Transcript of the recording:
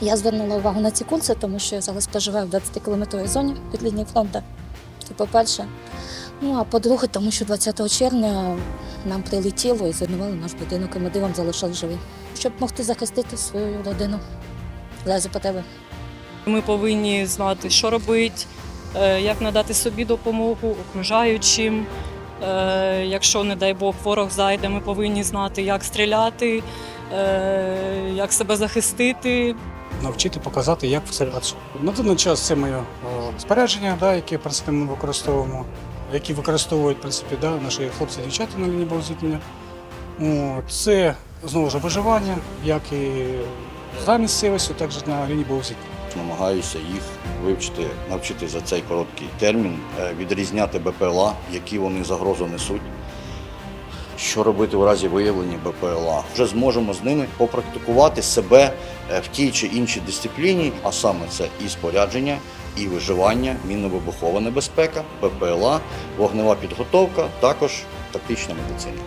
Я звернула увагу на ці курси, тому що я зараз проживаю в 20-кілометровій зоні від лінії фронту. Це по-перше. Ну а по-друге, тому що 20 червня нам прилетіло і зруйнували наш будинок, і ми дивом залишили живі, щоб могти захистити свою родину. в разі потреби. Ми повинні знати, що робити, е, як надати собі допомогу окружаючим. Е, Якщо, не дай Бог, ворог зайде, ми повинні знати, як стріляти, як себе захистити. навчити показати, як все працює. На даний час це моє спорядження, да, яке принципі, ми використовуємо, які використовують в принципі, да, наші хлопці і дівчата на лінії боєзіткнення. Це знову ж виживання, як і за місцевістю, так і на лінії боєзіткнення. Намагаюся їх вивчити, навчити за цей короткий термін, е, відрізняти БПЛА, які вони загрозу несуть. Що робити у разі виявлення БПЛА? Вже зможемо з ними попрактикувати себе е, в тій чи іншій дисципліні, а саме це і спорядження, і виживання, мінно-вибухова небезпека, БПЛА, вогнева підготовка, також тактична медицина.